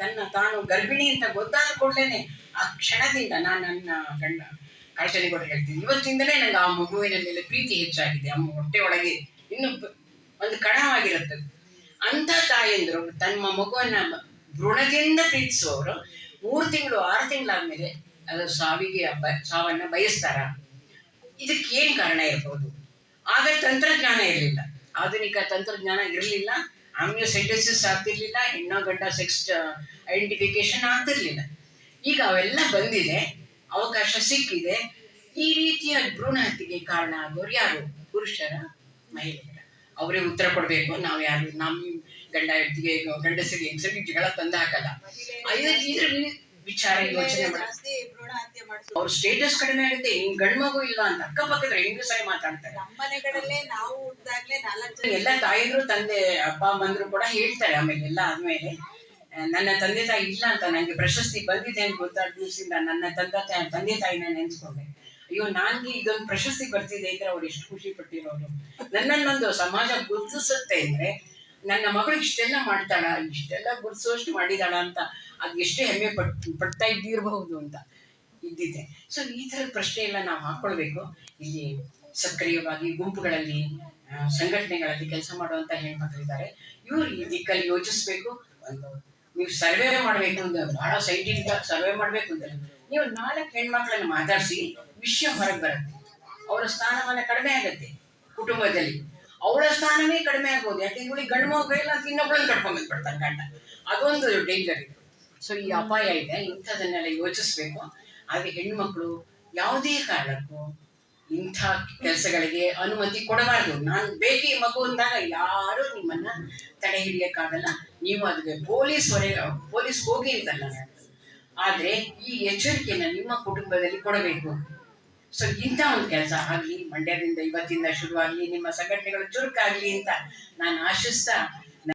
ತನ್ನ ತಾನು ಗರ್ಭಿಣಿ ಅಂತ ಗೊತ್ತಾದ ಕೂಡಲೇ ಆ ಕ್ಷಣದಿಂದ ನಾನು ನನ್ನ ಗಂಡ ಕಾಯ್ತನಿಗೋಡು ಹೇಳ್ತೀನಿ. ಇವತ್ತಿಂದಲೇ ನಂಗೆ ಆ ಮಗುವಿನ ಮೇಲೆ ಪ್ರೀತಿ ಹೆಚ್ಚಾಗಿದೆ. ಅಮ್ಮ ಹೊಟ್ಟೆ ಒಳಗೆ ಇನ್ನು ಒಂದು ಕಣವಾಗಿರುತ್ತೆ. ಅಂತ ತಾಯಂದರು ತಮ್ಮ ಮಗುವನ್ನ ಭ್ರೂಣದಿಂದ ಪ್ರೀತಿಸುವವರು ಮೂರು ತಿಂಗಳು, ಆರು ತಿಂಗಳಾದ್ಮೇಲೆ ಅದು ಸಾವಿಗೆ ಸಾವನ್ನ ಬಯಸ್ತಾರ. ಇದಕ್ಕೆ ಏನ್ ಕಾರಣ ಇರಬಹುದು ಆಗ ತಂತ್ರಜ್ಞಾನ ಇರಲಿಲ್ಲ. ಆಧುನಿಕ ತಂತ್ರಜ್ಞಾನ ಇರಲಿಲ್ಲ. ಆಮ್ನಿಯೋಸೈಟೋಸಿಸ್ ಆಗ್ತಿರ್ಲಿಲ್ಲ ಹೆಣ್ಣು ಗಂಡ ಸೆಕ್ಸ್ ಐಡೆಂಟಿಫಿಕೇಶನ್ ಆಗ್ತಿರ್ಲಿಲ್ಲ. ಈಗ ಅವೆಲ್ಲ ಬಂದಿದೆ, ಅವಕಾಶ ಸಿಕ್ಕಿದೆ. ಈ ರೀತಿಯ ಭ್ರೂಣ ಹತ್ಯೆಗೆ ಕಾರಣ ಆಗೋರು ಯಾರು? ಪುರುಷರ, ಮಹಿಳೆಯರ? ಅವರೇ ಉತ್ತರ ಕೊಡಬೇಕು. ನಾವು ಯಾರು? ನಮ್ಮ ಗಂಡ ಹೆಂಡತಿಗೆ, ಗಂಡಸರಿಗೆ ಹೆಂಗಸರಿಗೆ ಜಗಳ ತಂದ ಹಾಕಲ್ಲ. ಇದ್ರ ವಿಚಾರ, ಯೋಚನೆ ಮಾಡಿ. ಅವ್ರ ಸ್ಟೇಟಸ್ ಕಡಿಮೆ ಆಗುತ್ತೆ ಹಿಂಗ್ ಗಂಡ್ ಮಗು ಇಲ್ಲ ಅಂತ ಅಕ್ಕಪಕ್ಕದ ಹೆಂಗಸಾಗಿ ಮಾತಾಡ್ತಾರೆ. ನಮ್ಮನೆಗಳಲ್ಲೇ ನಾವು ಹುಟ್ಟಿದಾಗ್ಲೇ ನಾಲ್ಕು ಎಲ್ಲ ತಾಯಿದ್ರು ತಂದೆ ಅಪ್ಪ ಅಮ್ಮಂದ್ರು ಕೂಡ ಹೇಳ್ತಾರೆ ಆಮೇಲೆ ಎಲ್ಲ ಆದ್ಮೇಲೆ ನನ್ನ ತಂದೆ ತಾಯಿ ಇಲ್ಲ ಅಂತ ನನಗೆ ಪ್ರಶಸ್ತಿ ಬಂದಿದೆ ಅಂತ ಗೊತ್ತಾದ ದಿವಸದಿಂದ ನನ್ನ ತಂದೆ ತಾಯಿ ತಂದೆ ತಾಯಿನ ನೆನ್ಸ್ಕೊಂಡೆ. ಅಯ್ಯೋ ನನ್ಗೆ ಇದೊಂದು ಪ್ರಶಸ್ತಿ ಬರ್ತಿದೆ ಅಂದ್ರೆ ಅವ್ರು ಎಷ್ಟು ಖುಷಿ ಪಟ್ಟಿರೋರು. ನನ್ನನ್ನೊಂದು ಸಮಾಜ ಗುರುತಿಸುತ್ತೆ ಅಂದ್ರೆ ನನ್ನ ಮಗಳು ಇಷ್ಟೆಲ್ಲ ಮಾಡ್ತಾಳ ಇಷ್ಟೆಲ್ಲ ಗುರುತಿಸುವಷ್ಟು ಮಾಡಿದಾಳ ಅಂತ ಅದ್ ಎಷ್ಟೇ ಹೆಮ್ಮೆ ಪಟ್ ಪಡ್ತಾ ಇದ್ದಿರಬಹುದು ಅಂತ. ಇದ್ದಿದೆ ಸೊ ಈ ಥರದ ಪ್ರಶ್ನೆ ಎಲ್ಲ ನಾವು ಹಾಕೊಳ್ಬೇಕು. ಇಲ್ಲಿ ಸಕ್ರಿಯವಾಗಿ ಗುಂಪುಗಳಲ್ಲಿ ಸಂಘಟನೆಗಳಲ್ಲಿ ಕೆಲಸ ಮಾಡುವಂತ ಹೆಣ್ಮಕ್ಳಿದ್ದಾರೆ ಇವರು ಈ ದಿಕ್ಕಲ್ಲಿ ಯೋಚಿಸ್ಬೇಕು. ಒಂದು, ನೀವು ಸರ್ವೆ ಮಾಡಬೇಕು ಅಂತ, ಬಹಳ ಸೈಂಟಿಫಿಕ್ ಸರ್ವೆ ಮಾಡಬೇಕು ಅಂತ. ನೀವು ನಾಲ್ಕು ಹೆಣ್ಮಕ್ಳನ್ನ ಮಾತಾಡಿಸಿ, ವಿಷಯ ಹೊರಗೆ ಬರುತ್ತೆ. ಅವರ ಸ್ಥಾನಮಾನ ಕಡಿಮೆ ಆಗತ್ತೆ ಕುಟುಂಬದಲ್ಲಿ. ಅವಳ ಸ್ಥಾನವೇ ಕಡಿಮೆ ಆಗ್ಬೋದು. ಯಾಕೆ ಇವಳಿಗೆ ಗಂಡು ಮಗು ಇಲ್ಲ ಅಂತ ಇನ್ನೊಬ್ಳನ್ನ ಕಟ್ಕೊಂಡ್ ಬಂದ್ಬಿಡ್ತಾನೆ ಗಂಡ. ಅದೊಂದು ಡೇಂಜರ್ ಇದೆ. ಸೊ ಈ ಅಪಾಯ ಇದೆ. ಇಂಥದನ್ನೆಲ್ಲ ಯೋಚಿಸ್ಬೇಕು. ಹಾಗೆ ಹೆಣ್ಮಕ್ಳು ಯಾವುದೇ ಕಾರಣಕ್ಕೂ ಇಂಥ ಕೆಲಸಗಳಿಗೆ ಅನುಮತಿ ಕೊಡಬಾರದು. ನಾನು ಬೇಕಿ ಮಗು ಅಂದಾಗ ಯಾರು ನಿಮ್ಮನ್ನ ತಡೆ ಹಿಡಿಯಕ್ಕಾಗಲ್ಲ. ನೀವು ಅದಕ್ಕೆ ಪೊಲೀಸ್ ವರೆಗೆ ಪೊಲೀಸ್ ಹೋಗಿ ಅಂತಲ್ಲ ಆದರೆ ಈ ಎಚ್ಚರಿಕೆನ ನಿಮ್ಮ ಕುಟುಂಬದಲ್ಲಿ ಕೊಡಬೇಕು. ಸೊ ಇಂಥ ಒಂದು ಕೆಲಸ ಆಗಲಿ, ಮಂಡ್ಯದಿಂದ ಇವತ್ತಿಂದ ಶುರುವಾಗಲಿ, ನಿಮ್ಮ ಸಂಘಟನೆಗಳು ಚುರುಕಾಗ್ಲಿ ಅಂತ ನಾನು ಆಶಿಸ್ತಾ